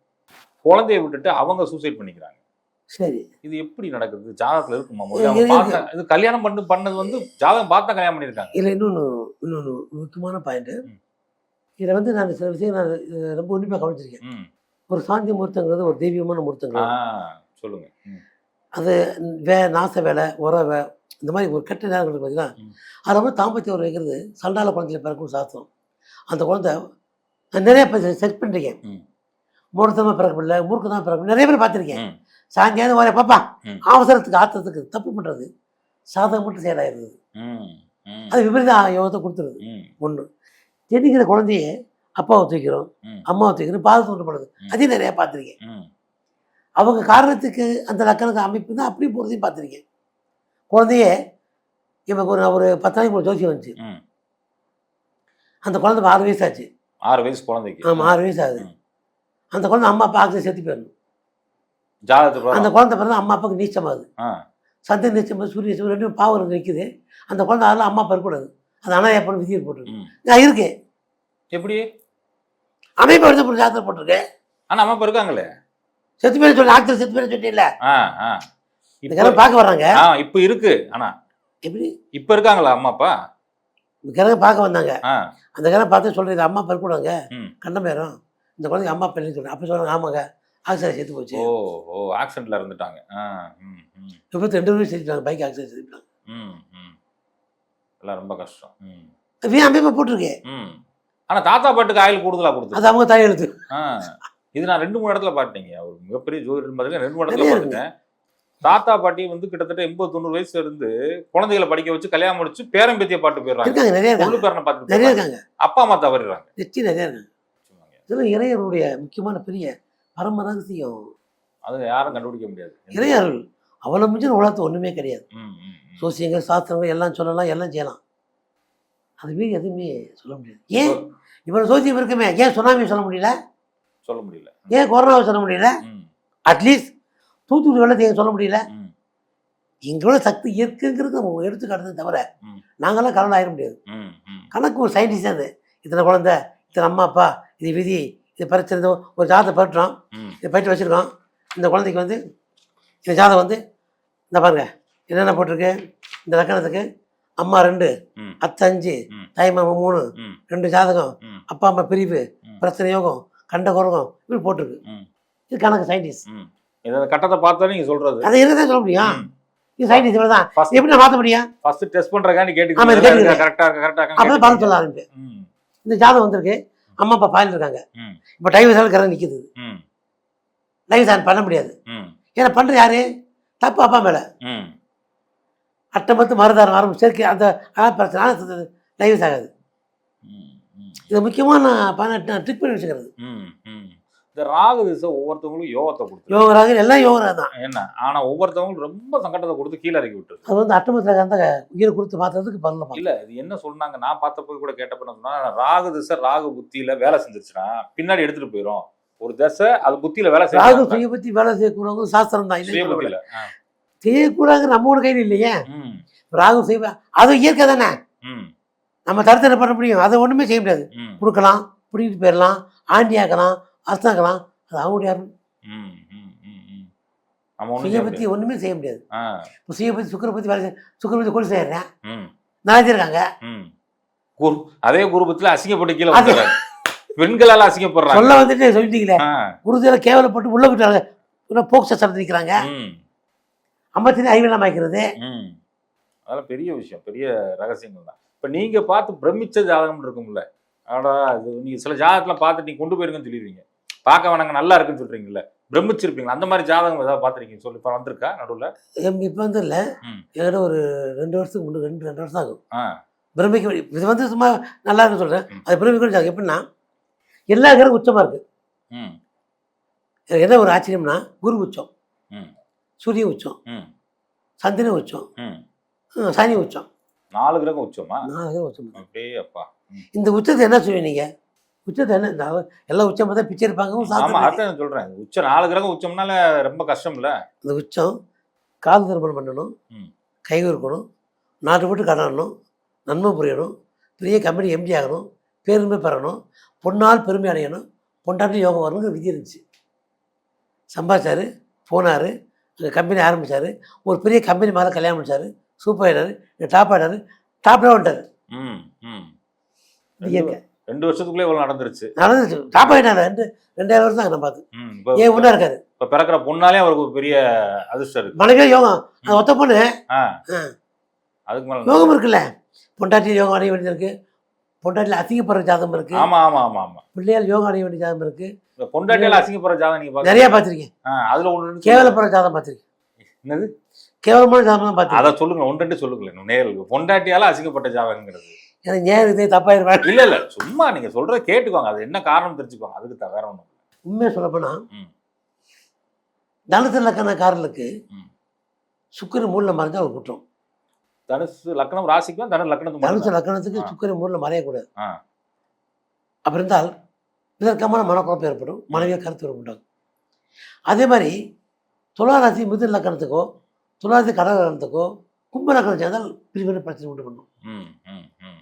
Speaker 2: குழந்தைய விட்டுட்டு அவங்க சூசைட் பண்ணிக்கிறாங்க.
Speaker 3: சரி.
Speaker 2: இது எப்படி நடக்குது? ஜாதகத்தில் இருக்குமா? இது கல்யாணம் பண்ணு பண்ணது வந்து ஜாதகம் பார்த்தா கல்யாணம் பண்ணியிருக்காங்க.
Speaker 3: இதில் இன்னொன்று இன்னொன்று முக்கியமான பாயிண்ட்டு
Speaker 2: ம்.
Speaker 3: இதில் வந்து நான் சில விஷயம் நான் இது ரொம்ப உன்னிப்பாக கவனிச்சிருக்கேன். ஒரு சாந்தி முகூர்த்தங்கிறது ஒரு தெய்வீகமான
Speaker 2: ஆ
Speaker 3: முகூர்த்தங்கிறது
Speaker 2: சொல்லுங்க
Speaker 3: அது வே நாச வேலை உறவை இந்த மாதிரி ஒரு கெட்ட நேரம் இருக்கு பார்த்தீங்கன்னா. அது ரொம்ப தாம்பத்தியம் ஒரு வைக்கிறது சண்டால குழந்தையில பிறக்கும் சாஸ்திரம். அந்த குழந்தை நான் நிறைய பேர் செக் பண்ணிருக்கேன். மூர்த்தமாக பிறக்கவில்லை மூர்க்கம் தான் பிறக்கவில்லை நிறைய பேர் பார்த்துருக்கேன். சாயங்காலம் வர பாப்பா. அவசரத்துக்கு ஆத்திரத்துக்கு தப்பு பண்ணுறது சாதகம் மட்டும்
Speaker 2: ம்.
Speaker 3: அது விபரீத யோகத்தை கொடுத்துருது. ஒன்று ஜெனிக்கிற குழந்தைய அப்பாவை தூக்கிறோம். அம்மாவை தூக்கிறோம் பண்ணுது
Speaker 2: ம்.
Speaker 3: அதையும் நிறைய பார்த்துருக்கேன். அவங்க காரணத்துக்கு அந்த லக்கணத்து அமைப்பு தான் அப்படி போகிறதையும் பார்த்துருக்கேன். குழந்தைய இவங்க ஒரு ஒரு பத்து நாளைக்கு ஜோசியம் வந்துச்சு. அந்த குழந்தை ஆறு வயசு ஆச்சு.
Speaker 2: ஆறு வயசு குழந்தைக்கு.
Speaker 3: ஆமாம் ஆறு வயசு ஆகுது. அந்த குழந்தை அம்மா அப்பா ஆக்சிஜன் செத்து போயிடணும். அந்த. குழந்தை பிறகு அம்மா அப்பாவுக்கு நீச்சமாகுது. சந்தை நீச்சம் சூரிய நீச்சம் ரெண்டும் பாவம் நிற்குது அந்த குழந்தை அதெல்லாம் அம்மா அப்பா இருக்கக்கூடாது. அது அனாதையா பண்ண விதியை போட்டிருக்கு.
Speaker 2: ம்.
Speaker 3: நான் இருக்கேன்.
Speaker 2: எப்படி?
Speaker 3: அமைப்பு எடுத்து போட்டு ஜாத்திரை போட்டிருக்கேன்.
Speaker 2: ஆனா அம்மா இப்ப இருக்காங்களே?
Speaker 3: செத்து பேர் சொல்லி ஆக்டர் செத்து பேர்
Speaker 2: இப்ப
Speaker 3: கிழமை பார்க்க வர்றாங்க.
Speaker 2: ஆ இப்ப இருக்கு ஆனா.
Speaker 3: எப்படி?
Speaker 2: இப்ப இருக்காங்களா அம்மா அப்பா?
Speaker 3: இந்த கிழமை பார்க்க வந்தாங்க. அந்த கிழமை பார்த்து சொல்கிறேன் இது அம்மா அப்பா இருக்கக்கூடாங்க
Speaker 2: ம்.
Speaker 3: கண்டமேரம் இந்த குழந்தைக்கு அம்மா அப்பா இல்லைன்னு சொல்கிறேன் அப்போ சொல்கிறாங்க ஆமாங்க. ஆக்சிடென்ட் செத்து போச்சு.
Speaker 2: ஓ ஓ ஆக்சிடென்ட்ல இருந்துட்டாங்க
Speaker 3: விபத்து ரெண்டு பேரும் செத்துட்டாங்க. பைக் ஆக்சிடென்ட்
Speaker 2: ம். எல்லாம் ரொம்ப கஷ்டம்.
Speaker 3: வீண் அமைப்பு போட்டிருக்கேன்
Speaker 2: ம். ஆனா தாத்தா பாட்டுக்கு ஆயில் கூடுதலா கொடுத்து
Speaker 3: அது அவங்க தலையெழுத்து
Speaker 2: இது நான் ரெண்டு மூணு இடத்துல பாட்டீங்க ஒரு மிகப்பெரிய ஜோதிடம் பார்த்தீங்கன்னா ரெண்டு மூணு இடத்துல பார்த்துட்டேன் தாத்தா பாட்டி வந்து கிட்டத்தட்ட எண்பது தொண்ணூறு வயசுல இருந்து குழந்தைகளை படிக்க வச்சு கல்யாணம் முடிச்சு பேரம்பேத்திய பாட்டு போயிடுறாங்க. பொண்ணு
Speaker 3: இருக்காங்க.
Speaker 2: பேரனை பார்த்துட்டு
Speaker 3: நிறைய. இருக்காங்க.
Speaker 2: அப்பா அம்மா தவறிடுறாங்க.
Speaker 3: நிச்சயம் நிறைய இருக்காங்க. இதெல்லாம் இறையருடைய முக்கியமான பெரிய பரம ரகசியம்.
Speaker 2: அது யாரும் கண்டுபிடிக்க முடியாது.
Speaker 3: இறையர்கள் அவளை மிஞ்சின உலகத்து ஒன்றுமே கிடையாது. சோசியங்கள் சாஸ்திரங்கள் எல்லாம் சொல்லலாம் எல்லாம் செய்யலாம். அது மீறி எதுவுமே சொல்ல முடியாது. ஏன்? இவ்வளவு சோசியம் இருக்குமே. ஏன் சுனாமி சொல்ல முடியல?
Speaker 2: சொல்ல முடியல.
Speaker 3: ஏன் கொரோனாவை சொல்ல முடியல? அட்லீஸ்ட் தூத்துக்குடி வெள்ளத்தை ஏன் சொல்ல முடியல? எங்களோட சக்தி இருக்குங்கிறது நம்ம எடுத்துக்காட்டுறது தவிர. நாங்களாம் கடவுள் ஆயிட முடியாது. கணக்கு ஒரு சயின்டிஸ்ட் அது. இத்தனை குழந்தை இத்தனை அம்மா அப்பா இது விதி இது பிரச்சனை இது ஒரு ஜாதத்தை பட்டுறோம்
Speaker 2: ம்,
Speaker 3: இதை பயிட்டு வச்சுருக்கோம். இந்த குழந்தைக்கு வந்து இந்த ஜாதகம் வந்து இந்த பாருங்க என்னென்ன போட்டிருக்கு? இந்த லக்கணத்துக்கு அம்மா ரெண்டு
Speaker 2: ம்.
Speaker 3: அத்தை அஞ்சு
Speaker 2: ம்.
Speaker 3: தாய் மாமா மூணு ரெண்டு ஜாதகம். அப்பா அம்மா பிரிவு. பிரச்சனை யோகம் கண்ட குரகம் இப்படி போட்டிருக்கு. இது கணக்கு சயின்டிஸ்ட்.
Speaker 2: அந்த கட்டத்தை பார்த்தா நீங்க சொல்றது.
Speaker 3: அதை என்னதான் சொல்ல முடியும்? இது சயின்டிஸ்ட் இவ்வளோ தான் எப்படி நான் மாற்ற முடியும்?
Speaker 2: ஃபர்ஸ்ட் டெஸ்ட்
Speaker 3: இது
Speaker 2: கேட்டு. கரெக்டா இருக்கு கரெக்டா
Speaker 3: அப்போ தான் பலன் சொல்ல ஆரம்பிப்பேன்.
Speaker 2: ம்.
Speaker 3: இந்த ஜாதகம் வந்திருக்கு. அம்மா அப்பா பாயில் இருக்காங்க. இப்போ சார் கரை நிற்கிது சார் பண்ண முடியாது. ஏன்னா பண்ணுற யாரு? தப்பு அப்பா மேலே. அட்டமத்து மருதாரம் ஆரம்பிச்சு அந்த பிரச்சனை லைவ் ஆகாது. இது முக்கியமாக நான் பண்ண ட்ரிக் பண்ணி வச்சுக்கிறது.
Speaker 2: இந்த ராகு திசை ஒவ்வொருத்தவங்களுக்கும் யோகத்தை கொடுத்து
Speaker 3: யோகராக எல்லாம் யோகராக தான்.
Speaker 2: என்ன? ஆனா ஒவ்வொருத்தவங்களும் ரொம்ப சங்கடத்தை கொடுத்து கீழே இறக்கி விட்டுருது.
Speaker 3: அது வந்து அட்டமத்தில் அந்த உயிரை கொடுத்து மாற்றுறதுக்கு பண்ணலாம்
Speaker 2: இல்ல இது என்ன சொன்னாங்க? நான் பார்த்த போய் கூட கேட்டப்ப என்ன சொன்னா ராகு திசை ராகு புத்தியில வேலை செஞ்சிருச்சுன்னா பின்னாடி எடுத்துட்டு போயிரும். ஒரு திசை அது புத்தியில வேலை
Speaker 3: ராகு
Speaker 2: செய்யும்
Speaker 3: சுய பற்றி வேலை செய்யக்கூடாது சாஸ்திரம் தான்.
Speaker 2: சுய.
Speaker 3: செய்யக்கூடாது நம்ம ஒரு கையில் இல்லையே? ராகு செய்வ அது இயற்கை தானே? நம்ம தரத்தை பண்ண முடியும்? அதை ஒன்றுமே செய்ய முடியாது. கொடுக்கலாம் பிடிக்கிட்டு போயிடலாம் ஆண்டியாக்கலாம் அர்த்தாக்கலாம் அது அவங்களுடைய அருள்.
Speaker 2: ம். நம்ம ஒண்ணும்
Speaker 3: சுய
Speaker 2: செய்ய முடியாது.
Speaker 3: செய்ய சுய பற்றி சுக்கரை பற்றி வேலை செய்ய சுக்கரை பற்றி கொண்டு செய்யறேன். நல்லா இருக்காங்க.
Speaker 2: குரு அதே குருபத்துல அசிங்கப்பட்டு கீழே பெண்களால அசிங்கப்படுறாங்க.
Speaker 3: சொல்ல வந்துட்டு சொல்லிட்டீங்களே. குருதியில கேவலப்பட்டு உள்ள விட்டாங்க இன்னும் போக்ச சட்டத்தில் நிற்கிறாங்க ஐம்பத்தி ஐவிலாம் ஆக்கிறது.
Speaker 2: அதெல்லாம் பெரிய விஷயம். பெரிய ரகசியங்கள் தான். இப்ப நீங்க பார்த்து பிரமிச்ச ஜாதகம் இருக்கும்ல. ஆடா இது நீங்க சில ஜாதகத்துல பார்த்து நீங்க கொண்டு போயிருங்கன்னு சொல்லிடுவீங்க. பார்க்க வேணாங்க நல்லா இருக்குன்னு சொல்றீங்கல்ல. பிரமிச்சிருப்பீங்களா? அந்த மாதிரி ஜாதகம் ஏதாவது பார்த்துருக்கீங்க? சொல்லி இப்போ வந்திருக்கா நடுவுல?
Speaker 3: இப்போ வந்து இல்லை. என்கிட்ட ஒரு ரெண்டு வருஷத்துக்கு முன்னாடி ரெண்டு ரெண்டு வருஷம் ஆகும். பிரமிக்க இது வந்து சும்மா நல்லா இருக்குன்னு சொல்கிறேன். அது பிரமிக்க ஜாதகம். எப்படின்னா எல்லா கிரகம் உச்சமாக இருக்குது என்ன ஒரு ஆச்சரியம்னா குரு உச்சம்
Speaker 2: ம்.
Speaker 3: சூரிய உச்சம்
Speaker 2: ம்.
Speaker 3: சந்திரன் உச்சம் சனி உச்சம்.
Speaker 2: நாலு கிரகம் உச்சமா?
Speaker 3: நாலு கிரகம் உச்சம்
Speaker 2: அப்படியே அப்பா ம்.
Speaker 3: இந்த உச்சத்தை என்ன சொல்லுவீங்க உச்சத்தை என்ன இந்த எல்லாம் உச்சம் பார்த்தா பிச்சை இருப்பாங்க
Speaker 2: ஆமா
Speaker 3: சாப்பிட்டு
Speaker 2: அதான் நான் சொல்றேன். உச்சம் நாலு கிரகம் உச்சம்னால ரொம்ப கஷ்டம் இல்ல
Speaker 3: இந்த உச்சம் காது திருமணம் பண்ணணும். கை இருக்கணும் நாட்டு போட்டு கடனணும் நன்மை புரியணும் பெரிய கம்பெனி எம்டி ஆகணும் பேருமை பெறணும் பொன்னால் பெருமை அடையணும். பொண்டாட்டி யோகம் வரணுங்கிற விதி இருந்துச்சு. சம்பாதிச்சாரு போனார் அங்கே கம்பெனி ஆரம்பித்தார் ஒரு பெரிய கம்பெனி மேலே கல்யாணம் முடிச்சாரு. சூப்பர் ஆயிட்டாரு. டாப் ஆயிட்டாரு. டாப்ல வந்துட்டார்.
Speaker 2: ரெண்டு வருஷத்துக்குள்ளே இவ்வளவு நடந்துருச்சு.
Speaker 3: நடந்துச்சு டாப் ஆயிட்டாரு. ரெண்டு ரெண்டாயிரம் வருஷம் தான் நான் பார்த்து. ஏன் ஒன்றா இருக்காரு?
Speaker 2: இப்போ பிறக்கிற பொண்ணாலே அவருக்கு பெரிய அதிர்ஷ்டம் இருக்கு.
Speaker 3: மனைவியே யோகம். அது ஒத்த பொண்ணு.
Speaker 2: அதுக்கு மேல
Speaker 3: யோகம் இருக்குல்ல. பொண்டாட்டி யோகம் அடைய வேண்டியது இருக்கு. பொண்டாட்டியில் அசிங்கப்படுற ஜாதகம் இருக்கு.
Speaker 2: ஆமா ஆமா ஆமா ஆமா.
Speaker 3: பிள்ளையால் யோகம் அடைய வேண்டிய ஜாதகம் இருக்கு.
Speaker 2: பொண்டாட்டியால அசிங்கப்படுற ஜாதகம் நீங்க
Speaker 3: நிறைய பார்த்துருக்கேன்.
Speaker 2: ஆ, அதுல ஒன்று
Speaker 3: கேவலப்படுற ஜாதகம் பார்த்துருக்கேன்.
Speaker 2: என்னது?
Speaker 3: கேவலமான ஜாதகம் பார்த்துருக்கேன்.
Speaker 2: அதை சொல்லுங்க ஒன்று ரெண்டு சொல்லுங்களேன் நேர்களுக்கு பொண்டாட்டியால அசிங்கப்பட்ட ஜாதகங்கிறது
Speaker 3: எனக்கு ஞாபகம் இதே தப்பாயிருவேன்
Speaker 2: இல்ல இல்ல சும்மா நீங்க சொல்றத கேட்டுக்கோங்க. அது என்ன காரணம் தெரிஞ்சுக்கோங்க. அதுக்கு தான் வேற ஒண்ணும்
Speaker 3: உண்மையாக சொல்லப்போனால். தனுசு லக்கணக்காரர்களுக்கு
Speaker 2: ம்.
Speaker 3: சுக்கிரன் மூணில் மறைஞ்சா ஒரு குற்றம்.
Speaker 2: தனுசு லக்னம் ராசிக்கும் தனுசு லக்னத்துக்கு
Speaker 3: தனுசு
Speaker 2: ஆ.
Speaker 3: சுக்கிரன் மூணில் மறையக்கூடாது. அப்படி இருந்தால் இதற்கமான மனக்குழப்பம் ஏற்படும். மனைவியை கருத்து உண்டாகும். அதே மாதிரி துளாராசி மிதுன லக்கணத்துக்கோ துளாராசி கடக லக்கணத்துக்கோ கும்ப லக்கணம் சேர்ந்தால் பிரிவினை பிரச்சனை உண்டு பண்ணும்.
Speaker 2: ம், ம், ம்,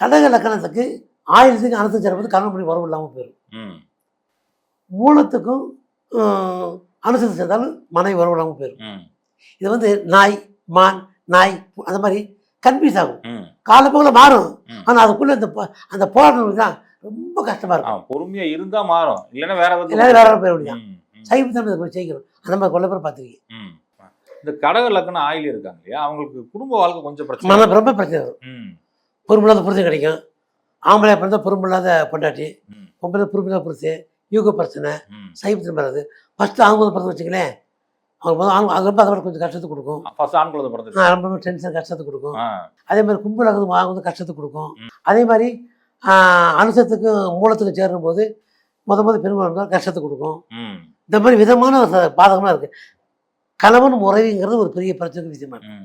Speaker 3: கடக லக்கணத்துக்கு ஆயிரத்துக்கு அனைத்து சேரும்போது கல்யாணம் பண்ணி வரவு இல்லாமல் போயிடும்.
Speaker 2: ம்,
Speaker 3: மூலத்துக்கும் அனுசரித்து சேர்ந்தாலும் மனைவி வரவு இல்லாமல் போயிடும். இது வந்து நாய் மான் நாய் அந்த மாதிரி கன்ஃபியூஸ் ஆகும். காலப்போக்கில் மாறும். ஆனால் அதுக்குள்ளே இந்த அந்த போராட்டம் தான் ரொம்ப கஷ்டமாக
Speaker 2: ஆ,
Speaker 3: இருக்கும்
Speaker 2: பொறுமையா இருந்தா மாறும். இல்லைன்னா வேற
Speaker 3: எல்லாரும் வேற போயிட முடியும் சைவத்தன்மை போய் ஜெயிக்கணும். அந்த மாதிரி கொள்ள பேர் பார்த்துருக்கீங்க.
Speaker 2: இந்த கடக லக்னம் ஆயில் இருக்காங்க இல்லையா? அவங்களுக்கு குடும்ப வாழ்க்கை கொஞ்சம் பிரச்சனை.
Speaker 3: ரொம்ப பிரச்சனை வரும். பொறுமில்லாத புரிதல் கிடைக்கும். ஆம்பளை பிறந்தா பொறுமில்லாத பொண்டாட்டி. பொம்பளை பொறுமில்லாத புரிசு யூக பிரச்சனை. சைவத்தின் வராது. ஃபஸ்ட்டு அவங்க பிறந்து வச்சுங்களேன் அவங்க வந்து அவங்க அது ரொம்ப அதை கொஞ்சம் கஷ்டத்தை கொடுக்கும்.
Speaker 2: ஃபர்ஸ்ட் ஆண் குழந்தை பிறந்துருச்சு.
Speaker 3: ஆ, ரொம்ப டென்ஷன் கஷ்டத்தை கொடுக்கும். அதே மாதிரி கும்பல் வந்து வாங்க வந்து கஷ்டத்தை கொடுக்கும். அதே மாதிரி அனுசத்துக்கும் மூலத்துக்கும் சேரும்போது முத முத பெருமாள் இருந்தால் கஷ்டத்தை கொடுக்கும். இந்த மாதிரி விதமான பாதகமாக இருக்குது கணவன் முறைங்கிறது ஒரு பெரிய பிரச்சனை விஷயமா இருக்கு.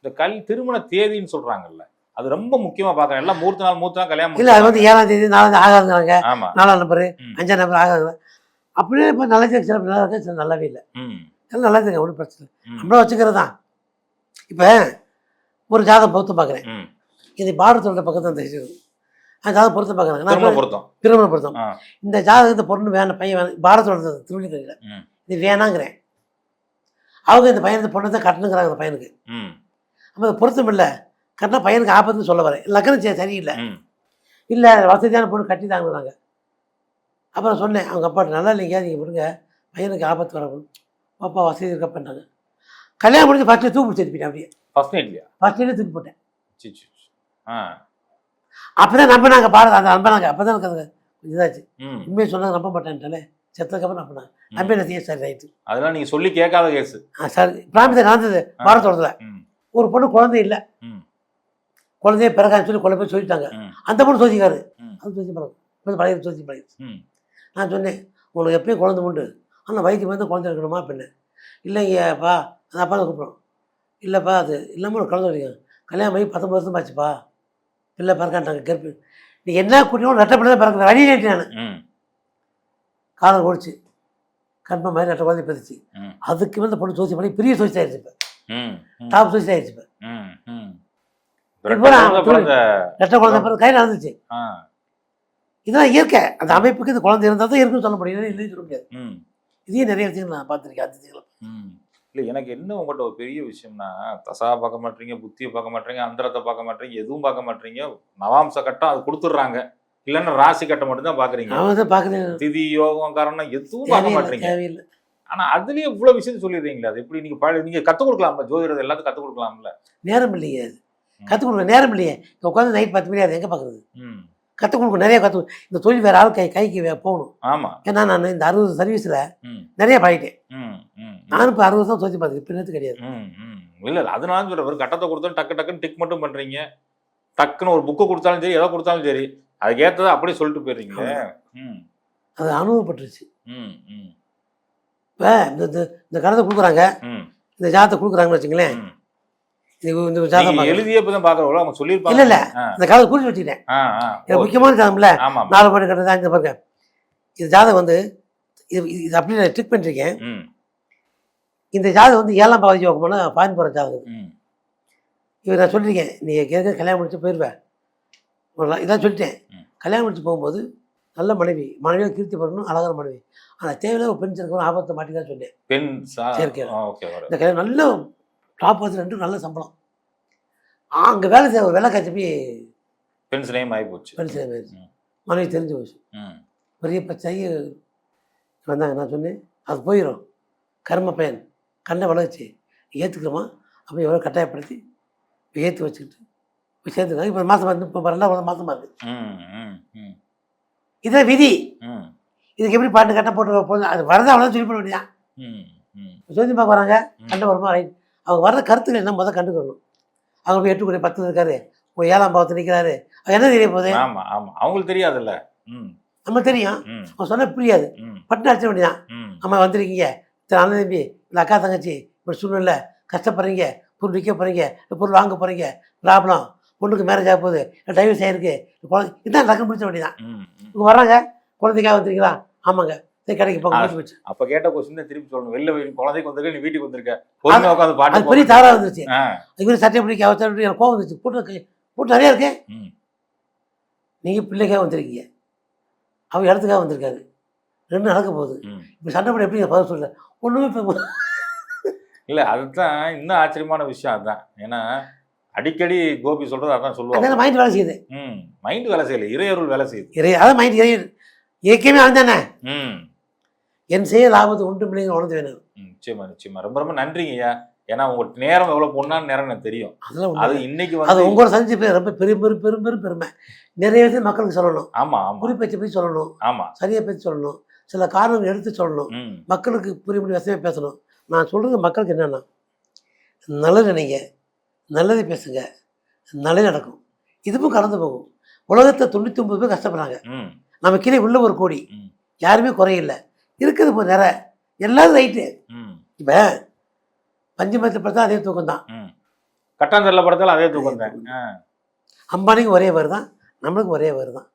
Speaker 2: இந்த கல் திருமண தேதின்னு சொல்றாங்கல்ல அது ரொம்ப முக்கியமா பாக்குறேன் எல்லாம் மூர்த்த நாள் மூர்த்த நாள் கல்யாணம்
Speaker 3: இல்லை அது வந்து ஏழாம் தேதி நாலாம் தேதி ஆகாதுங்கிறாங்க. நாலாம் நம்பரு. அஞ்சாம் நம்பர் ஆகாது. அப்படியே இப்போ நல்லது சில நல்லா இருக்கு? சில நல்லாவே இல்லை. எல்லாம் நல்லா இருக்குங்க ஒன்றும் பிரச்சனை நம்மள வச்சுக்கிறது? தான் இப்போ ஒரு ஜாதகம் பொருத்தம் பார்க்குறேன். இது பாரதத்தோட பக்கத்தில் அந்த இது. அந்த ஜாதகம் பொருத்தம் பார்க்குறாங்க
Speaker 2: திருமண பொருத்தம்.
Speaker 3: திருமண பொருத்தம். இந்த ஜாதகத்தை பொண்ணு வேணும் பையன் வேணும் பாரதத்தோட திருமணிக்கிறீங்க
Speaker 2: ம்.
Speaker 3: இது வேணாங்கிறேன். அவங்க இந்த பையன் பொண்ணை தான் கட்டணுங்கிறாங்க அந்த பையனுக்கு.
Speaker 2: ம்,
Speaker 3: அப்போ அது பொருத்தம் இல்லை. கட்டினா பையனுக்கு ஆபத்துன்னு சொல்ல வரேன். லக்கணம் சரி சரியில்லை. இல்லை வசதியான பொண்ணு கட்டி தாங்குறாங்க அப்புறம் சொன்னேன் அவங்க அப்பாட்ட நல்லா இல்லைங்க நீங்கள் விடுங்க. பையனுக்கு ஆபத்து வரணும் அப்பா வசதி இருக்க பண்ணாங்க கல்யாணம் முடிஞ்சு ஃபஸ்ட்டு தூக்கு பிடிச்சிருப்பேன் அப்படியே.
Speaker 2: ஃபர்ஸ்ட் நைட்லயா
Speaker 3: ஃபஸ்ட்லேயே தூக்கி போட்டேன்.
Speaker 2: C, C, C. ஆ,
Speaker 3: அப்போ தான் நம்பினாங்க பாரத அந்த நம்பினாங்க. அப்போ தான் எனக்கு அது இதாச்சு. உண்மையை சொன்னாங்க நம்ப மாட்டேன்ட்டாலே செத்ததுக்கப்புறம் நம்பினாங்க நம்பி என்ன சரி ரைட்டு?
Speaker 2: அதெல்லாம் நீங்க சொல்லி கேட்காத கேஸ்.
Speaker 3: ஆ சார் பிராமிசை நடந்தது. பாரதோடத்தில் ஒரு பொண்ணு குழந்தை இல்லை. குழந்தைய பிறகான்னு சொல்லி கொலை போய் சொல்லிட்டாங்க. அந்த பொண்ணு சோதிக்காரு. அது சோதி பழகும் கொஞ்சம் பழைய சோதி பழகிடுச்சு. நான் சொன்னேன் உங்களுக்கு எப்பயும் குழந்தை உண்டு. ஆனால் வயிற்று வந்து குழந்தை இருக்கணுமா பெண்ணு? இல்லைங்கப்பா அந்த அப்பா கூப்பிடும் இல்லைப்பா அது இல்லாமல் ஒரு குழந்தை வைங்க கல்யாணம் பண்ணி பத்தொம்பது வருஷம் ஆச்சுப்பா பிள்ளை பிறக்கான்ட்டாங்க கருப்பு. நீ என்ன கூட்டியும் ரெட்டை பிள்ளை தான் பிறக்கிற வழி நேற்று நான். காலம் ஓடிச்சு. கண்பம் மாதிரி ரெட்டை குழந்தை பிறந்துச்சு. அதுக்கு வந்து பொண்ணு சோசி பண்ணி பெரிய சோசி ஆயிடுச்சு இப்போ. டாப் சோசி ஆயிடுச்சு இப்போ. ரெட்டை குழந்தை பிறகு கையில் நடந்துச்சு இதெல்லாம் இயற்கை. அந்த அமைப்புக்கு இந்த குழந்தை இருந்தால் தான் இருக்குன்னு சொல்ல முடியும். இல்லைன்னு சொல்ல முடியாது. இதையும் நிறைய விஷயங்கள் நான் பார்த்துருக்கேன்
Speaker 2: ம். இல்ல எனக்கு என்ன உங்கள்கிட்ட ஒரு பெரிய விஷயம்னா தசா பார்க்க மாட்டீங்க புத்தியை பார்க்க மாட்டீங்க அந்தரத்தை பார்க்க மாட்டீங்க எதுவும் பார்க்க மாட்டீங்க நவாம்ச கட்டம் அது கொடுத்துட்றாங்க. இல்லைன்னா ராசி கட்டம் மட்டும் தான் பாக்குறீங்க
Speaker 3: அவன் தான் பார்க்குறேன்.
Speaker 2: திதி யோகம் காரணம் எதுவும் பார்க்க மாட்டீங்க.
Speaker 3: தேவையில்லை.
Speaker 2: ஆனா அதுலயே இவ்வளவு விஷயம் சொல்லிடுறீங்களா அது எப்படி நீங்க பழ- நீங்க கத்துக் கொடுக்கலாம்ல ஜோதிடத்தை எல்லாத்தையும் கத்துக் கொடுக்கலாம்ல?
Speaker 3: நேரம் இல்லையே அது. கற்றுக் கொடுக்க நேரம் இல்லையே. உட்காந்து நைட் பத்து மணி அது எங்கே பார்க்குறது?
Speaker 2: ம்.
Speaker 3: கற்றுக் கொடுக்க நிறைய கற்று இந்த தொழில் வேறு ஆள் கை கைக்கு வே- போகணும்.
Speaker 2: ஆமா.
Speaker 3: ஏன்னா நான் இந்த அறுபது சர்வீஸில் நிறைய பழகிட்டேன் நானும் இப்போ அறுபது தான் தொழில் பார்த்துக்கு பின்னத்து கிடையாது.
Speaker 2: இல்ல இல்ல. அதனால சொல்ற ஒரு கட்டத்தை கொடுத்தா டக்கு டக்குன்னு டிக் மட்டும் பண்றீங்க. டக்குன்னு ஒரு புக்கை கொடுத்தாலும் சரி எதை கொடுத்தாலும் சரி அதுக்கேற்றதை அப்படியே சொல்லிட்டு போயிடுறீங்களே ம்.
Speaker 3: அது அனுபவப்பட்டுருச்சு. இப்போ இந்த இந்த கடத்தை கொடுக்குறாங்க. இந்த ஜாதத்தை கொடுக்குறாங்கன்னு வச்சுங்களேன். இந்த ஜாதகம்.
Speaker 2: எழுதிய இப்பதான் பாக்குறவங்களோ அவங்க சொல்லியிருப்பாங்க.
Speaker 3: இல்ல, இல்ல.
Speaker 2: ஆ,
Speaker 3: இந்த கடத்தை குறிச்சு வச்சுக்கிட்டேன். இது முக்கியமான ஜாதகம்ல. நாலு மணி கட்டதான் இந்த பாருங்க. இது ஜாதகம் வந்து இது இது- அப்படியே நான் ட்ரிக் பண்ணிருக்கேன் இந்த ஜாதகம் வந்து ஏழாம் பாவதி யோகமான பாயின் போகிற ஜாதகம். இவர் நான் சொல்லியிருக்கேன் நீ கேட்க கல்யாணம் முடிச்சு போயிடுவேன் இதான் சொல்லிட்டேன். கல்யாணம் முடிச்சு போகும்போது நல்ல மனைவி மனைவியாக கீர்த்தி பண்ணணும் அழகான மனைவி. ஆனால் தேவையில்ல ஒரு பெண் சேர்க்கணும் ஆபத்தை மாட்டி தான் சொன்னேன்.
Speaker 2: பெண் சா-
Speaker 3: சரி,
Speaker 2: ஆ, ஓகே வர.
Speaker 3: இந்த கல்யாணம் நல்ல டாப் ரெண்டும் நல்ல சம்பளம். அங்கே வேலை செய்ய வேலை காய்ச்சி போய்
Speaker 2: பெண் சிலையும் ஆகி போச்சு.
Speaker 3: போயிடுச்சு.
Speaker 2: ம்.
Speaker 3: மனைவி தெரிஞ்சு போச்சு. பெரிய பிரச்சனை வந்தாங்க நான் சொன்னேன் அது போயிடும் கர்ம பயன் கண்ணை வளர்ச்சி. ஏற்றுக்கிறோமா அப்போ எவ்வளோ கட்டாயப்படுத்தி ஏற்றி வச்சுக்கிட்டு போய் சேர்த்துக்காங்க இப்போ மாதம் வந்து இப்போ ரெண்டாவது மாதமாக இருக்குது இதான் விதி. இதுக்கு எப்படி பாட்டு கட்ட போட்டு போதும் அது வரதா அவ்வளோ சொல்லி பண்ண வேண்டியதான் சொல்லி பார்க்க வராங்க
Speaker 2: ம்.
Speaker 3: கண்ட வருமா ரைட். அவங்க வர்ற கருத்துக்கள் என்ன முதல் கண்டுக்கணும்? அவங்க போய் எட்டு கோடி பத்து இருக்காரு. ஒரு ஏழாம் பாவத்தில் நிற்கிறாரு என்ன தெரிய போகுது?
Speaker 2: ஆமா ஆமா. அவங்களுக்கு தெரியாதுல்ல.
Speaker 3: நம்ம தெரியும். அவன் சொன்ன புரியாது. பட்டு அடிச்ச வேண்டியதான் அம்மா வந்திருக்கீங்க. அண்ணன் தம்பி இந்த அக்கா தங்கச்சி இப்படி சூழ்நிலை. கஷ்டப்படுறீங்க. பொருள் விற்க போகிறீங்க பொருள் வாங்க போகிறீங்க ப்ராப்ளம். பொண்ணுக்கு மேரேஜ் ஆக போகுது. டைவர்ஸ் ஆயிருக்கு. குழந்தை இதான் டக்குனு முடிச்ச வேண்டியதான். இங்கே வர்றாங்க. குழந்தைக்காக வந்துருக்கீங்களா ஆமாங்க. கடைக்கு போக
Speaker 2: அப்ப கேட்ட கொஸ்டின் திருப்பி சொல்லணும். வெளில குழந்தைக்கு வந்திருக்க நீ வீட்டுக்கு வந்திருக்க. உட்காந்து பாட்டு
Speaker 3: பெரிய இருந்துச்சு.
Speaker 2: ஆ,
Speaker 3: இவரு சட்டை பிடிக்க எனக்கு கோவம் வந்துச்சு. கூட்டம் கூட்டம் நிறையா இருக்கு.
Speaker 2: ம்.
Speaker 3: நீங்கள் பிள்ளைக்காக வந்திருக்கீங்க. அவர் இடத்துக்காக வந்திருக்காரு. ரெண்டு நடக்க போகுது. இப்போ சண்டை போட எப்படி பதில் சொல்ல ஒன்றுமே இப்போ
Speaker 2: இல்ல அதுதான் இன்னும் ஆச்சரியமான விஷயம் அதுதான். ஏன்னா அடிக்கடி கோபி சொல்றது அதான் சொல்லுவாங்க.
Speaker 3: மைண்ட் வேலை செய்யுது.
Speaker 2: ம் மைண்ட் வேலை செய்யல. இறையருள் வேலை செய்யுது.
Speaker 3: இறை அதான் மைண்ட் இறை இயக்கமே அவன்
Speaker 2: ம்.
Speaker 3: என் செயல் ஆபத்து ஒன்று பிள்ளைங்க உணர்ந்து வேணும்.
Speaker 2: நிச்சயமா நிச்சயமா. ரொம்ப ரொம்ப நன்றிங்க ஐயா. ஏன்னா உங்க நேரம் எவ்வளவு பொண்ணான நேரம் எனக்கு தெரியும்.
Speaker 3: அதெல்லாம்
Speaker 2: அது. இன்னைக்கு
Speaker 3: அது உங்களோட சந்திச்சு போய் ரொம்ப பெரும் பெரும் பெரும் பெரும் பெருமை. நிறைய விஷயம் மக்களுக்கு சொல்லணும்.
Speaker 2: ஆமா ஆமா.
Speaker 3: குறிப்பேச்சை பற்றி சொல்லணும்.
Speaker 2: ஆமா.
Speaker 3: சரியாக பற்றி சொல்லணும். சில காரணங்கள் எடுத்து சொல்லணும். மக்களுக்கு புரிய முடிய வசதியாக பேசணும். நான் சொல்கிறது மக்களுக்கு என்னென்னா நல்லது நினைங்க. நல்லது பேசுங்க. நல்லது நடக்கும். இதுவும் கடந்து போகும். உலகத்தில் தொண்ணூற்றி ஒன்பது பேர் கஷ்டப்படுறாங்க. நம்ம கீழே உள்ள ஒரு கோடி. யாருமே குறையில்லை. இருக்குது இப்போ நிறை எல்லாரும் ரைட்டு இப்போ பஞ்சமத்தில் பார்த்தா அதே தூக்கம் தான்.
Speaker 2: ம். கட்டாந்தரில் படத்தால் அதே தூக்கம் தான்.
Speaker 3: அம்பானிக்கு ஒரே வரு தான் நம்மளுக்கு ஒரே வரு தான்.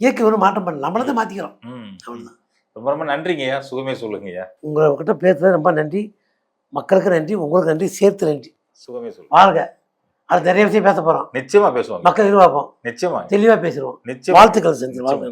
Speaker 3: இயற்கை ஒன்றும் மாற்றம் பண்ணல நம்மளை தான் மாற்றிக்கிறோம் அவ்வளோதான்
Speaker 2: ரொம்ப ரொம்ப நன்றிங்க ஐயா சுகமே சொல்லுங்க ஐயா.
Speaker 3: உங்கள்கிட்ட பேசுறது ரொம்ப நன்றி. மக்களுக்கு நன்றி உங்களுக்கு நன்றி சேர்த்து நன்றி.
Speaker 2: சுகமே சொல்லுங்க.
Speaker 3: வாழ்க. அது நிறைய விஷயம் பேச போகிறோம்
Speaker 2: நிச்சயமா பேசுவாங்க
Speaker 3: மக்கள் எதிர்பார்ப்போம்.
Speaker 2: நிச்சயமா
Speaker 3: தெளிவாக பேசுகிறோம்
Speaker 2: நிச்சயமா.
Speaker 3: வாழ்த்துக்கள் செஞ்சு
Speaker 2: நிச்சயமா.